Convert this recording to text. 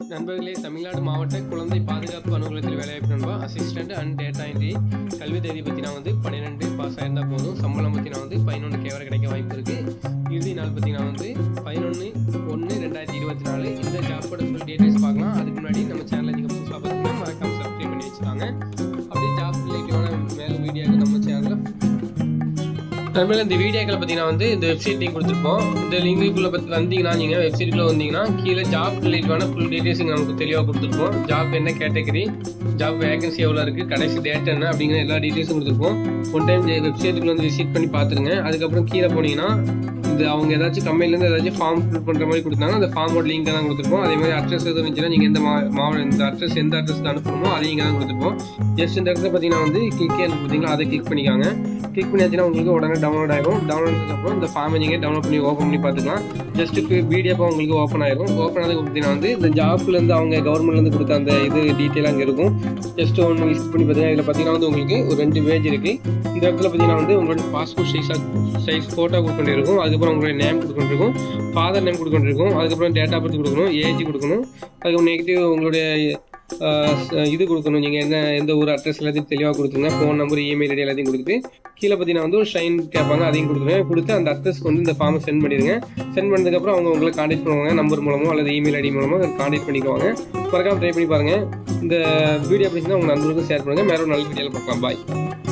நண்பர்களே தமிழ்நாடு மாவட்ட குழந்தை பாதுகாப்பு அலுவலகத்தில் வேலைவாய்ப்பு நண்பா அசிஸ்டன்ட் அண்ட் டேட்டா என்ட்ரி கல்வி தேதி பற்றினா வந்து பன்னிரெண்டு பாஸ் ஆயிருந்தால் போதும். சம்பளம் பற்றினா வந்து பதினொன்று கேவரை கிடைக்க வாய்ப்பு இருக்குது இறுதி நாள் பார்த்தீங்கன்னா வந்து தமிழ் இந்த வீடியோக்களை பார்த்தீங்கன்னா வந்து இந்த வெப்சைட் லிங்க் கொடுத்துருப்போம் இந்த லிங்குக்குள்ளே பற்றி வந்தீங்கன்னா நீங்கள் வெப்சைட்டுக்குள்ளே வந்தீங்கன்னா கீழே ஜாப் ரிலேட்டிவான ஃபுல் டீட்டெயில்ஸ் நமக்கு தெளிவாக கொடுத்துருப்போம் ஜாப் என்ன கேட்டகரி ஜாப் வேகன்சி எவ்வளோ இருக்குது கடைசி டேட் என்ன அப்படிங்கிற எல்லா டீட்டெயில்ஸும் கொடுத்துருப்போம் ஒன் டைம் வெப்சைட்டுக்குள்ளே வந்து விசிட் பண்ணி பார்த்துருங்க. அதுக்கப்புறம் கீழே போனீங்கன்னா அது அவங்க ஏதாச்சும் கம்பெனிலேருந்து ஏதாச்சும் ஃபார்ம் ஃபில் பண்ணுற மாதிரி கொடுத்தாங்க அந்த ஃபார்மோட லிங்க் தான் கொடுத்துருப்போம். அதே மாதிரி அட்ரஸ் எதுவும் இருந்துச்சுன்னா நீங்கள் எந்த மா மாவட்டம் இந்த அட்ரஸ் எந்த அட்ரஸ்க்கு அனுப்பணுமோ அதையும் இங்கே தான் கொடுத்துருப்போம். ஜஸ்ட் இந்த இடத்துல பார்த்தீங்கன்னா வந்து கிளிக்கே பார்த்தீங்கன்னா அதை கிளிக் பண்ணிக்காங்க. கிளிக் பண்ணியாச்சுன்னா உங்களுக்கு உடனே டவுன்லோட் ஆகிடும் டவுன்லோட் அப்புறம் இந்த ஃபார்மை நீங்கள் டவுன்லோட் பண்ணி ஓப்பன் பண்ணி பார்த்துக்கலாம். ஜஸ்ட் பிடிஎஃப் உங்களுக்கு ஓப்பன் ஆகிடும் ஓப்பன் ஆனதுக்கு பார்த்தீங்கன்னா வந்து இந்த ஜாப்லேருந்து அவங்க கவர்மெண்ட்லேருந்து கொடுத்த அந்த இது டீட்டெயில் அங்கே இருக்கும். ஜஸ்ட் ஒன்று விசிட் பண்ணி பார்த்தீங்கன்னா இதில் பார்த்தீங்கன்னா வந்து உங்களுக்கு ஒரு ரெண்டு பேஜ் இருக்குது இந்த இடத்துல பார்த்தீங்கன்னா வந்து உங்களோட பாஸ்போர்ட் சைஸாக சைஸ் ஃபோட்டோ கொடுக்கொண்டிருக்கும் அதுக்கப்புறம் உங்களுடைய நேம் கொடுக்கணும் ஃபாதர் நேம் கொடுக்கணும் அதுக்கப்புறம் டேட் ஆஃப் பர்த் கொடுக்கணும் ஏஜ் கொடுக்கணும் அதுக்கப்புறம் நெகட்டிவ் உங்களுடைய இது கொடுக்கணும். நீங்கள் என்ன எந்த ஒரு அட்ரஸ் எல்லாத்தையும் தெளிவாக கொடுத்துருங்க ஃபோன் நம்பர் இமெயில் ஐடி எல்லாத்தையும் கொடுத்துட்டு கீழே பார்த்தீங்கன்னா வந்து ஒரு ஷைன் கேட்பாங்க அதையும் கொடுத்துருங்க. கொடுத்து அந்த அட்ரஸ்க்கு வந்து இந்த ஃபார்மை சென்ட் பண்ணிடுங்க. சென்ட் பண்ணதுக்கப்புறம் அவங்க உங்களை காண்டாக்ட் பண்ணுவாங்க நம்பர் மூலமோ அல்லது இமெயில் ஐடி மூலமோ காண்டாக்ட் பண்ணிக்குவாங்க. மறக்காமல் ட்ரை பண்ணி பாருங்கள் இந்த வீடியோ பிடிச்சிருந்தா உங்கள் நண்பர்களுக்கும் ஷேர் பண்ணுங்கள் மேலும் நல்ல வீடியோவில் பார்க்கலாம். பாய்